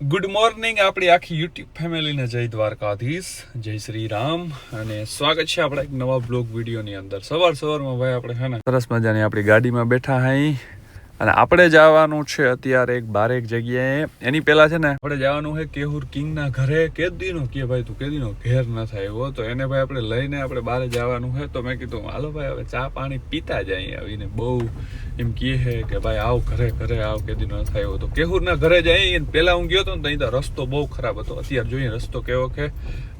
Good morning આપણી આખી YouTube ફેમિલીને જય દ્વારકાધીશ, જય શ્રી રામ અને સ્વાગત છે આપણા એક નવા બ્લોગ વિડીયોની અંદર. સવાર સવારમાં ભાઈ આપણે છે ને સરસ મજાની આપણી ગાડીમાં બેઠા હાઈ. અને આપણે જવાનું છે અત્યારે એક બારેક જગ્યાએ. એની પહેલા છે ને, આપણે જવાનું છે કેહુર કિંગના ઘરે. કેદીનો કે ભાઈ તું કેદીનો? ઘેર ન થાય એવો તો એને ભાઈ આપણે લઈને આપણે બહાર જવાનું છે. તો મેં કીધું, હાલો ભાઈ, હવે ચા પાણી પીતા જ અહીં આવીને. બહુ એમ કહે છે કે, ભાઈ, આવ ઘરે ઘરે આવ, કેદી ન થાય એવો તો કેહુરના ઘરે જઈ પેલા હું ગયો હતો ને, તો અહીં તો રસ્તો બહુ ખરાબ હતો. અત્યારે જોઈએ રસ્તો કેવો કે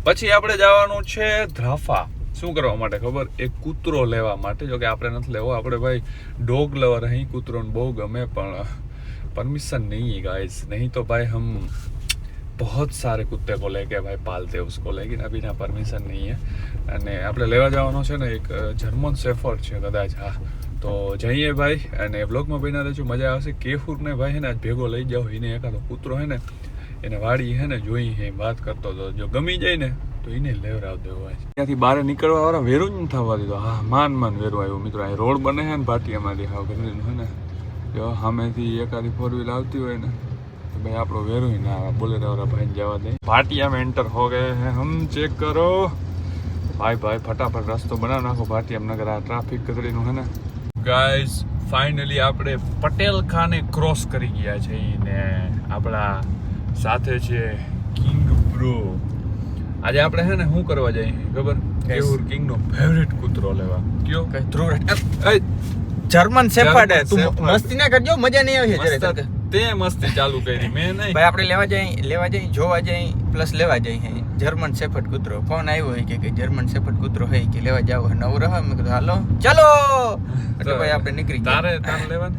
પછી આપણે જવાનું છે ધ્રાફા. શું કરવા માટે ખબર એક કૂતરો લેવા માટે જો કે આપણે નથી લેવો આપણે ભાઈ ડોગ લવર અહીં કૂતરોને બહુ ગમે પણ परमिशन नहीं है गाइस नहीं तो भाई हम बहुत સારે કુત્તે કો લેકે ભાઈ પાલતે ઉસકો લેકિન અભી ના પરમિશન નહીં હે અને આપણે લેવા જવાનો છે ને એક જર્મન શેફર્ડ છે કદાચ હા તો જઈએ ભાઈ અને વ્લોગમાં બન્યા રહેજો મજા આવશે કેફૂરને ભાઈ હે ને આજ ભેગો લઈ જાઓ એને એકાદો કૂતરો હે ને એને વાડી હે ને જોઈ હે વાત કરતો હતો જો ગમી જાય ને તો એને લેવરાવતો હોય. ત્યાંથી બહાર નીકળવા વાળા વેરું જ થવા દીધો. હા, માન માન વેરું આવ્યું. મિત્રો આ રોડ બને છે ને પાટી અમારી હાવ ગંદીનો હોય ને? જો સામેથી એકાદી ફોર વ્હીલ આવતી હોય ને, તો ભાઈ આપણો વેરું ના આવે. બોલેરાવાળા ભાઈને જવા દે. ભાટિયામાં એન્ટર હો ગયે હે. હમ ચેક કરો. ભાઈ ભાઈ, ફટાફટ રસ્તો બનાવ નાખો. ભાટિયામ નગર આ ટ્રાફિક કચડીનું હે ને? ગાઈઝ ફાઇનલી આપણે પટેલ ખાને ક્રોસ કરી ગયા છે ને આપણા સાથે છે કિંગ બ્રો આજે આપણે હે ને શું કરવા જઈએ ખબર? કેવુર કિંગ નો ફેવરેટ કૂતરો લેવા. કયો? કઈ ધ્રુવ જર્મન શેફર્ડ. હે. તું મસ્તી ના કરજો મજા નહીં આવે જરા. તે મસ્તી ચાલુ કરી મેં નહીં. ભાઈ આપણે લેવા જઈ લેવા જઈ જોવા જઈ પ્લસ લેવા જઈએ જર્મન શેફર્ડ કૂતરો. કોણ આવ્યો હોય કે કે જર્મન શેફર્ડ કૂતરો હે કે લેવા જાવ નવ રહે મેં કીધું હાલો ચાલો. એટલે ભાઈ આપણે નીકળી તારે તારે લેવા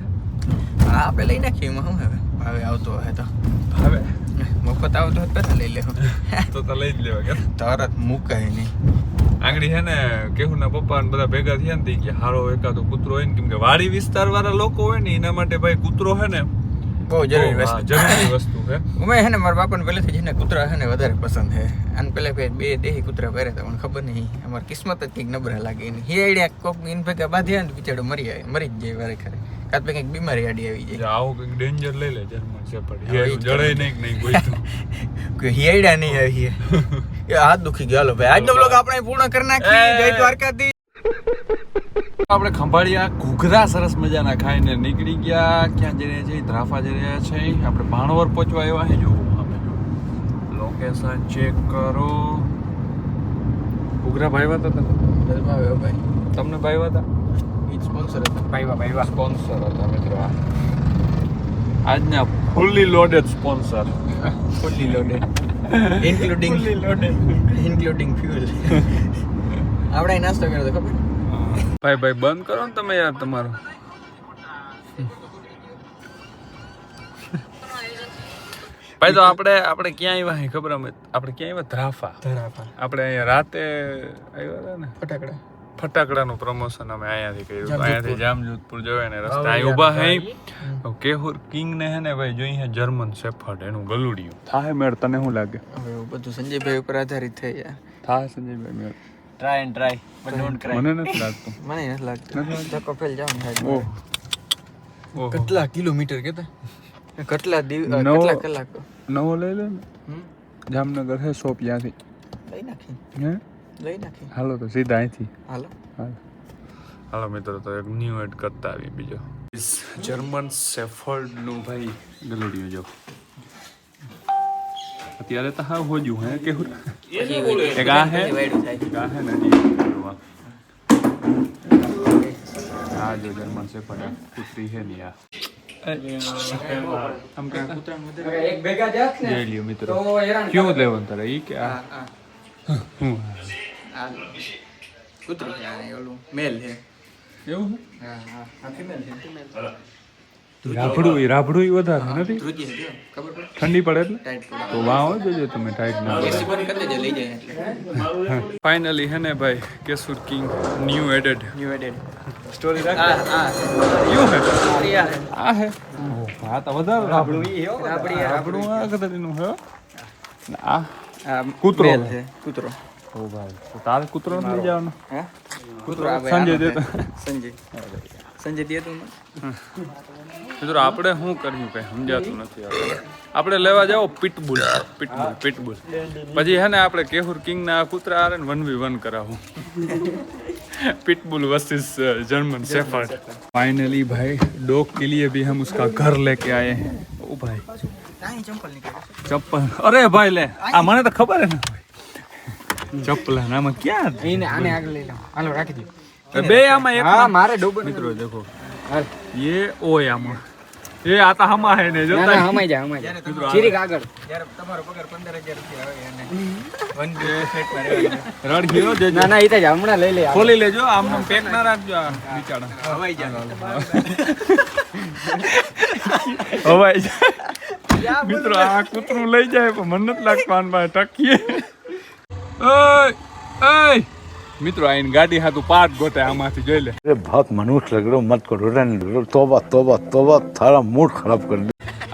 હા આપણે લઈ નાખીએ એમાં શું હવે? ભાવે આવતો હે તો. હવે મફત તાવ તો પહેલા લઈ લેવું તો તો લઈ જ લેવા કે. તરત મુકાય નહીં. આંગળી છે ને કેહું ના પપ્પા ને બધા ભેગા થયા ને કે હારો એકાદો કૂતરો હોય ને કેમ કે વાડી વિસ્તાર વાળા લોકો હોય ને એના માટે ભાઈ કૂતરો છે ને બહુ જરૂરી વસ્તુ. જરૂરી વસ્તુ છે. મેં ને મારા બાપાને પહેલેથી છે ને કૂતરા છે ને વધારે પસંદ છે અને પેલા ભાઈ બે દેહી કૂતરા પહેરે તો મને ખબર નહીં. અમારી કિસ્મત જ કંઈક નબળા લાગે એની. હી આઈડિયા કોક ઇન ભેગા બાંધ્યા ને બિચારો મરી જાય મરી જ જાય વારે ખરે. કાં તો કંઈક બીમારી આડી આવી જાય. આવો કંઈક ડેન્જર લઈ લે જર્મન શેપર્ડ જડે નહીં કે નહીં કોઈ તો. કોઈ હી આઈડિયા નહીં આવી છે એ હાથ દુખી ગયો. હાલો ભાઈ આજનો બ્લોગ આપણે પૂર્ણ કરી નાખીએ. જય દ્વારકાધીશ. આપણે ખંભાળિયા ઘૂઘરા સરસ મજાના ખાઈને નીકળી ગયા. ક્યાં જઈ રહ્યા છે? ધ્રાફા જઈ રહ્યા છે. આપણે ભાણવર પહોંચવા આવ્યા છે જો અમે જો. લોકેશન ચેક કરો. ઘૂઘરા ભાઈ હતા તમે? ભાઈ. તમને ભાઈ હતા? સ્પોન્સર હતા. ભાઈવા ભાઈવા. સ્પોન્સર હતા મિત્રો. આજના fully loaded sponsor fully loaded including including fuel આપણે નાસ્તો કર્યો હતો ખબર? ભાઈ ભાઈ બંધ કરો ને તમે યાર તમારો. ભાઈ તો આપણે આપણે ક્યાં આવ્યા હે? ખબર અમે? આપણે ક્યાં આવ્યા ધરાફા. ધરાફા. આપણે અહીંયા રાતે આવ્યા હતા ને? ફટાકડા. ફટાકડાનું પ્રમોશન અમે અહીંયાથી કર્યું. અહીંયાથી જામજોધપુર જવાય ને રસ્તા અહીં ઊભા હે. કેહુર કિંગ ને હે ને ભાઈ જોઈ હે જર્મન શેફર્ડ એનું ગલુડિયું. થાય મેળ તને શું લાગે? હવે બધું સંજયભાઈ ઉપર આધારિત થઈ જાય થાય સંજયભાઈ મેળ. Try and try but don't મને નથી લાગતું. મને નથી લાગતું. ધક્કો ફેલ જાવ ને. ઓહ. કેટલા કિલોમીટર કેતા કેટલા દિવ અ, કેટલા કલાક? નવો લઈ લે ને. હમ? જામનગર હે શોપ ત્યાંથી. લઈ નાખી. હે? લઈ નાખી. હાલો તો સીધા અહીંથી. હાલો. હાલો. હાલો મિત્રો તો એક ન્યૂ એડ કરતા આવી બીજો. જર્મન સેફર્ડનું ભાઈ ગલુડિયું જો. અત્યારે તો હા હોજ્યું હે કે એક આ હે એક આ હે ને હજી એક પેલું આ. આ જો જર્મન સેફર્ડ આ કૂતરી હે ની આ આમ કરતા એક ભેગા જાત ને જોઈ લ્યો મિત્રો તો હેરાન ક્યું લેવાનું તારે ઈ કે આ હા હા હું આ કૂતરું છે આ ઓલું મેલ છે એવું હા હા આ ફિમેલ છે ફિમેલ રાભડું રાભડું વધારે નથી? ધ્રુજી છે જો, ખબર પડે? ઠંડી પડે એટલે? તો વાહ જોજો તમે ટાઈટ ના ફાઇનલી હે. ને ભાઈ કેસુર king new added new added story આ આ યુ હે? આ હે. હા? તો વધારે રાબડું ઈ હે આપડી રાબડું આ કદાચનું હે. આ આ કૂતરો. છે કૂતરો. ઓ ભાઈ તો તારે કૂતરો લઈ જવાનો? હે? કૂતરો સંજય આનો સંજય. સંજય દે તું મિત્રો આપણે શું કર્યું કઈ સમજાતું નથી હવે. આપણે લેવા જાઓ પિટબુલ પિટબુલ પિટબુલ પછી હે ને આપણે કેહુર કિંગ ના કૂતરા આરે ને વન વી વન કરાવું pitbull versus German shepherd finally भाई डॉग के लिए भी हम उसका घर लेके आए हैं ओ भाई કાંઈ ચંપલ નીકળે चप्पल अरे भाई ले आ મને તો ખબર હે ને ભાઈ ચપ્પલ હે ને આમાં ક્યાં એને આને આગળ લઈ લો હાલો રાખી દો બે આમાં એક મારે ડૂબ મિત્રો દેખો. એ ઓય આમાં. એ આ તો હમા હે. ને જોતા હમાઈ જાય હમાઈ જાય ચીરીક આગળ. જ્યારે તમારો પગાર 15000 રૂપિયા આવે એને. વન ડે સેટમાં રડ ગયો જે ના ના ઈ તો હમણાં લઈ લે ખોલી લેજો આમ નામ પેક ના રાખજો આ બિચારા. હવાઈ જાય હવાઈ જાય મિત્રો આ કૂતરું લઈ જાય પણ મન નથી લાગતું આનમાં ટકીએ. ઓય ઓય. મિત્રો આઈને ગાડી હાથું પાટ ગોતે આમાંથી, જોઈ લે. અરે ભાગ મનુષ્ય લગડો મત કરો રન તોબા તોબા તોબા તારા મૂડ ખરાબ કરી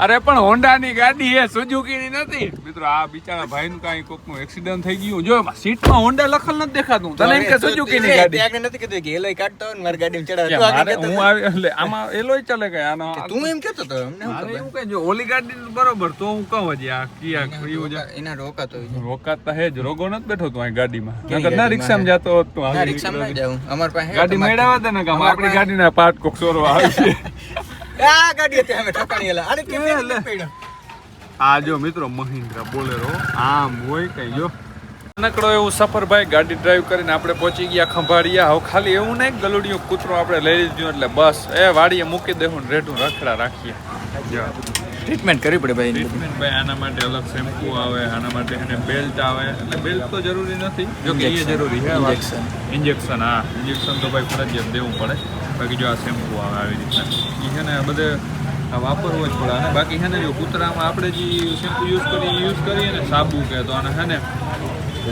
અરે પણ હોન્ડા ની ગાડી એ સુઝુકીની નથી. મિત્રો આ બિચારા ભાઈ નું કઈ કાંઈ કોકનું એક્સિડન્ટ થઈ ગયું. જો સીટમાં હોન્ડા લખલ નથી દેખાતું. તને એમ કે સુઝુકીની ગાડી. આગળ નથી કીધું કે એલોય કાઢતો હોય મારી ગાડી ચડાવે. હું આવી એટલે આમાં એલોય ચાલે કે આનો તું એમ કેતો તો અમને એવું કઈ જો ઓલી ગાડી બરોબર તો હું કહું હજી આ કિયા ક્રિયો એના રોકાતો રોકાતા હે જ રોગો નથી બેઠો તું અહીં ગાડીમાં. નકર ના રિક્ષામાં જતો હોત તું આ રિક્ષામાં જાઉં. અમાર પાસે ગાડી મેળાવા દે ને કે ગાડી ના પાર્ટ કોક સોરવા આવશે. આ ગાડી હતી અમે ઠકાણી અરે કેમ? આ જો મિત્રો મહિન્દ્રા બોલેરો આમ હોય કઈ જો. નકડો એવું સફર ભાઈ ગાડી ડ્રાઈવ કરીને આપણે પહોંચી ગયા ખંભાળિયા. હવે ખાલી એવું નહીં ગલુડિયું કૂતરો આપણે લઈ લીધું એટલે બસ. એ વાડીએ મૂકી દેવું ને રેઢું રખડા રાખીએ. ટ્રીટમેન્ટ કરવી પડે ભાઈ ટ્રીટમેન્ટ ભાઈ આના માટે અલગ શેમ્પુ આવે આના માટે એને બેલ્ટ આવે. એટલે બેલ્ટ તો જરૂરી નથી. જો કે એ જરૂરી છે. ઇન્જેક્શન હા. ઇન્જેક્શન તો ભાઈ ફરજિયાત દેવું પડે. બાકી જો આ શેમ્પુ આવે આવી રીતના. એ છે ને બધે આ વાપરવો જ પડે. અને બાકી છે ને જો કૂતરામાં આપણે જે શેમ્પુ યુઝ કરીએ યુઝ કરીએ ને સાબુ કે તો આને છે ને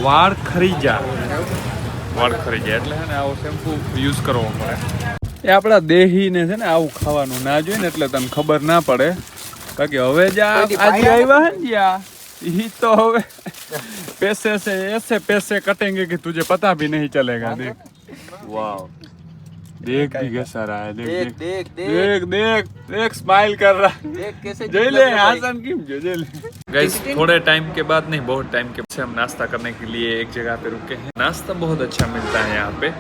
વાળ ખરીજા વાળ ખરીજા એટલે છે ને આવો શેમ્પુ યુઝ કરવો પડે. એ આપણા દેહીને છે ને આવું ખાવાનું ના જોઈએ ને એટલે તમને ખબર ના પડે. કારણ કે હવે જે આજે આવ્યા હે ને ઈ તો હવે પેસે છે એસે પેસે કટેંગે કે તુજે પતા ભી નહીં ચલેગા દેખ. વાવ देख भी कैसा रहा है देख देख देख देख देख स्माइल कर रहा है देख कैसे जे ले हसन की जे ले गाइस थोड़े टाइम के बाद नहीं बहुत टाइम के बाद हम नाश्ता करने के लिए एक जगह पे रुके हैं नाश्ता बहुत अच्छा मिलता है यहाँ पे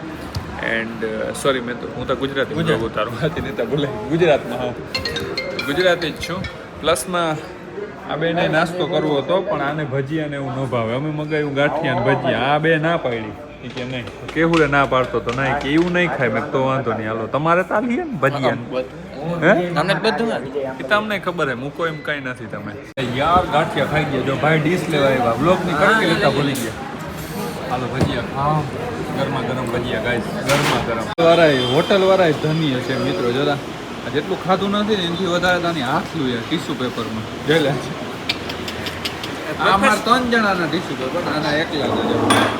એન્ડ સોરી મેં તો હું તો ગુજરાતી બ્લોગ ઉતારું હતી નહીં તો ભૂલાઈ ગુજરાતમાં હું ગુજરાતી જ છું પ્લસમાં આ બેને નાસ્તો કરવો હતો પણ આને ભજીયાને એવું ન ભાવે અમે મગાવ્યું ગાંઠિયા ભજીયા આ બે ના પાડી કે નહીં. ના પાડતો તો નહીં કે એવું નહીં ખાય. મેં તો વાંધો નહીં હાલો તમારે તો આલીએ ને ભજીયા હે? બધું એ તમને ખબર હે મૂકો એમ કઈ નથી તમે. યાર ગાંઠિયા ખાઈ ગયા. જો ભાઈ ડીશ લેવા આવ્યા. બ્લોગની કડકી લેતા ભૂલી ગયા? હાલો ભજીયા ખાઓ. ગરમા ગરમ ભજીયા ગાઈસ ગરમા ગરમ. વાળા હોટલ વાળા ધની હશે મિત્રો જરા. જેટલું ખાધું નથી ને એનાથી વધારે તાની હાથ લું યાર ટીશ્યુ પેપરમાં જોઈ લે. આ મારા ત્રણ જણાના ટીશ્યુ પેપર આના એકલા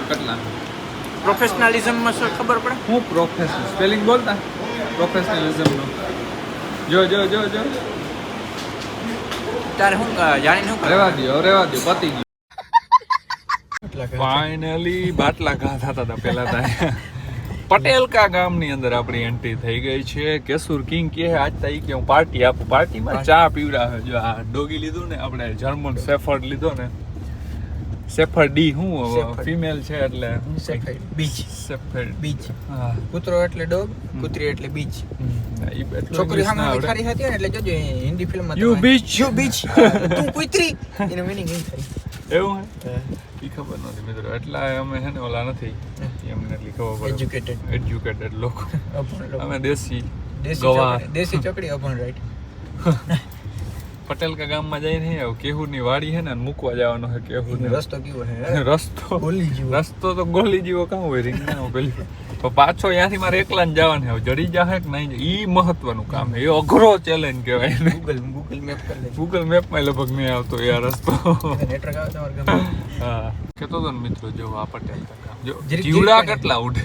કેટલા? પ્રોફેશનલિઝમમાં શું ખબર પડે? હું પ્રોફેશનલ. સ્પેલિંગ બોલતા પ્રોફેશનલિઝમનો. જો જો જો જો. તારે શું ક- જાણીને શું રેવા દો રેવા દો પતી ગયું. ફાઇનલી બાટલા ઘા થતા હતા પેલા તા. પટેલકા ગામની અંદર આપણી એન્ટ્રી થઈ ગઈ છે. કેસુર કિંગ કે આજ તા ઈ કે હું પાર્ટી આપું. પાર્ટીમાં ચા પીવડાવે. જો આ ડોગી લીધું ને આપણે જર્મન સેફર્ડ લીધો ને સેફર્ડ ડી હું? Shepherd. ફિમેલ છે એટલે બીચ સેફર્ડ બીચ હા. કૂતરો એટલે ડોગ કૂતરી એટલે બીચ ઈ એટલું છોકરી English સામે ના આવડે. ખારી હતી ને એટલે જોજો એ હિન્દી ફિલ્મમાં You તમે- bitch. You bitch. તું કૂતરી. એનો meaning એ થાય. એવું હે? ઈ ખબર નથી મિત્રો. એટલા અમે છે ને ઓલા નથી. એમને એટલી ખબર પડે. Educated. એજ્યુકેટેડ લોકો. અભણ લોકો. અમે દેશી દેશી ગવાર ચોકડી- દેશી ચોકડી અભણ રાઈટ પટેલ કા ગામમાં જઈને હે કેહુરની વાડી હે ને મૂકવા જવાનો હે કેહુર ને રસ્તો કેવો હે? રસ્તો? ગોલી જેવો. રસ્તો તો ગોલી જેવો કાં હોય રીંગણા પેલી તો પાછો ત્યાંથી મારે એકલા ને જવાનું હવે જડી જાહે કે નહીં જાય? ઈ મહત્વનું કામ હે. એ અઘરો ચેલેન્જ કહેવાય. ને ગૂગલ ગૂગલ મેપ કરી લેજો. ગૂગલ મેપમાં લગભગ નહીં આવતો એ આ રસ્તો. નેટવર્ક આવે તમારા ગામમાં. હા. કેતો તો ને મિત્રો જો આ પટેલ કાકા જો જરીક- જીવડા કેટલા ઉડે?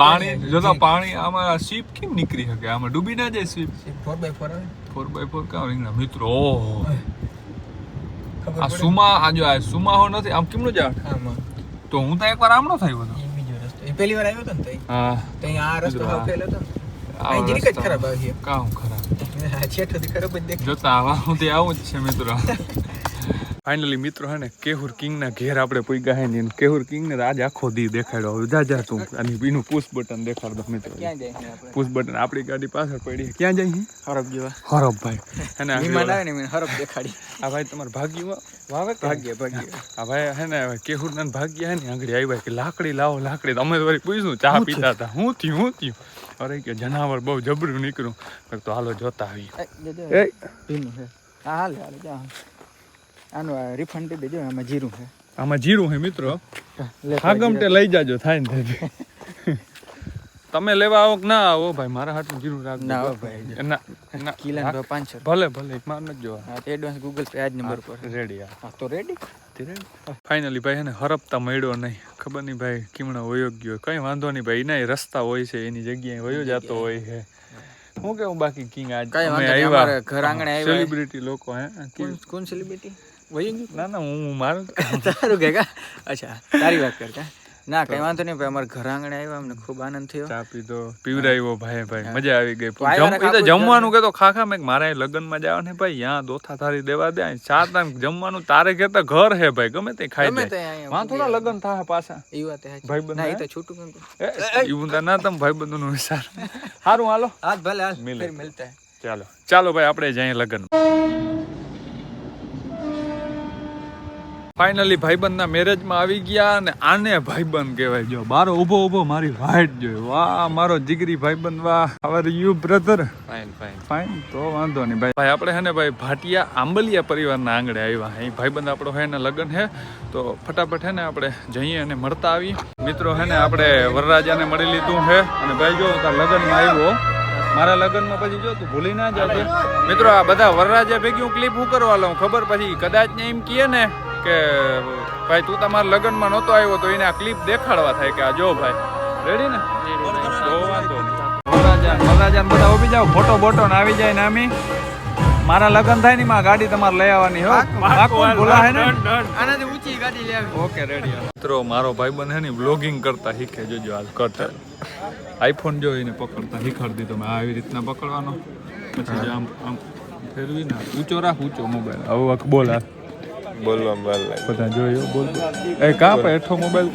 પાણી જોતા પાણી આમાં શીપ કેમ નીકળી શકે? આમાં ડૂબી ના જાય શીપ? ફોર બાય ફોર આવે. ફોર બાય ફોર કાં રીંગણા? મિત્રો આ સુમા આ જો આ સુમા હો નથી આમ કેમનું જાણ આમાં. તો હું તો એકવાર આમનો થયો હતો. એ બીજો રસ્તો. એ પહેલી વાર આવ્યો હતો ને હા. તઈ આ રસ્તો હાવ. ફેલ હતો. જરીક જ ખરાબ આવી કામ ખરાબ? છે ખરાબ જ દેખાય. જોતા આવા હું તે આવું જ છે મિત્રો. ફાઇનલી મિત્રો હે ને કેહુર કિંગ ના ઘેર આપણે પૂગ્યા હે ને કેહુર કિંગ ને આજ આખો દી દેખાડ્યો હવે. જા જા તું અને બીનું પુશ બટન દેખાડ દો મિત્રો. પુશ બટન આપણી? ગાડી પાછળ પડી ક્યાં જાય હરબ જેવા. હરબ ભાઈ. અને વિમાન આવે ને હરબ દેખાડી. આ ભાઈ તમાર ભાગ્યમાં વાવે ભાગ્ય ભાગ્ય. આ ભાઈ હે ને કેહુર ના ભાગ્ય હે ને આંગળી આવ્યા કે લાકડી લાવો લાકડી. તો અમે તો પૂછ્યું ચા પીતા હતા? હું થયું હું થયું? અરે કે જનાવર બહુ જબરું નીકળ્યું. તો હાલો જોતા આવીએ. એ ભીનું છે. હા હાલે હાલે જા આનું રિફંડ દઈ દેજો આમાં જીરું છે. આમાં જીરું છે મિત્રો. હાગમટે લઈ જાજો થાય ને તમે લેવા આવો કે ના આવો? ભાઈ મારા હાથમાં જીરું રાખજો. ના ભાઈ. ના ના. કિલા પાંચસો ભલે ભલે માર નથી જોવા હા એડવાન્સ ગૂગલ પે આજ નંબર પર રેડી હા. તો રેડી ફાઇનલી ભાઈ એને હરપતા મળ્યો નહીં. ખબર નહીં ભાઈ કીમણો વયો ગયો. કઈ વાંધો નહીં ભાઈ એના રસ્તા હોય છે એની જગ્યાએ વયો જતો હોય છે. હું કેવું બાકી કિંગ આજ? કઈ અમે આવ્યા. ઘર આંગણે આવ્યા. સેલિબ્રિટી લોકો હે? કોણ કોણ સેલિબ્રિટી ગયું? ના ના હું મારું તારું કે અચ્છા તારી વાત કરતા ના કઈ વાંધો નહીં ભાઈ અમારે ઘર આંગણે આવ્યા અમને ખૂબ આનંદ થયો. ચા પીધો પીવડાવ્યો ભાઈ ભાઈ મજા આવી ગઈ. તો જમવાનું કે તો ખાખા મેં મારા લગ્નમાં જવા ને ભાઈ યા દોથા થારી દેવા દે ચા તાન જમવાનું તારે કેતા ઘર હે ભાઈ ગમે તે ખાઈ દે. વાં થોડા લગ્ન થાય પાછા. એ વાત હે ભાઈબંધ ના હે? તો છૂટું કેમ તા. ના તમ ભાઈ બંધુ વિચાર. સારું હાલો. હાથ ભલે હાલ મિલે. મિલતા ચાલો. ચાલો ભાઈ આપણે જઈએ લગ્ન ફાઇનલી ભાઈબંધના મેરેજમાં આવી ગયા અને આને ભાઈબંધ કહેવાય. જો બારો ઊભો ઊભો મારી વાઈટ જોઈ. વાહ મારો જીગરી ભાઈબંધ વાહ. અવર you brother fine fine fine તો વાંધો નહીં ભાઈ. ભાઈ આપણે હે ને ભાઈ ભાટિયા આંબલિયા પરિવારના આંગણે આવ્યા. અહીં ભાઈબંધ આપણો હે ને લગ્ન હે. તો ફટાફટ હે ને આપણે જઈએ અને મળતા આવી મિત્રો હે ને આપણે વરરાજાને મળી લીધું છે અને ભાઈ જો લગ્નમાં આવ્યો મારા લગ્નમાં પછી જો તું ભૂલી ના જાજે મિત્રો આ બધા વરરાજા ભેગી હું ક્લિપ હું કરવા લઉં ખબર પછી? કદાચ ને એમ કહે ને કે ભાઈ તું તમારા લગ્નમાં નહોતો આવ્યો તો એને આ ક્લિપ દેખાડવા થાય કે આ જો ભાઈ. રેડી ને? મહારાજા બધા ઊભી જાઓ. ફોટો બોટો ને આવી જાય ને આમી. મારા લગ્ન થાય ને માં ગાડી તમારે લઈ આવવાની હો. પાક્કું ભૂલા હે ને આનાથી ઊંચી ગાડી લઈ આવી. ઓકે રેડી મિત્રો મારો ભાઈબંધ હે ને બ્લોગિંગ કરતા શીખે. જોજો આ કટ આઈફોન જોઈને પકડતા શીખવાડી દીધો. મેં આવી રીતના પકડવાનો. પછી જે આમ આમ ફેરવી ને ઊંચો રાખ ઊંચો મોબાઈલ હવે વખ બોલ આ બોલવા બોલ બધા જોયો બોલ એ કાપ હેઠો મોબાઈલ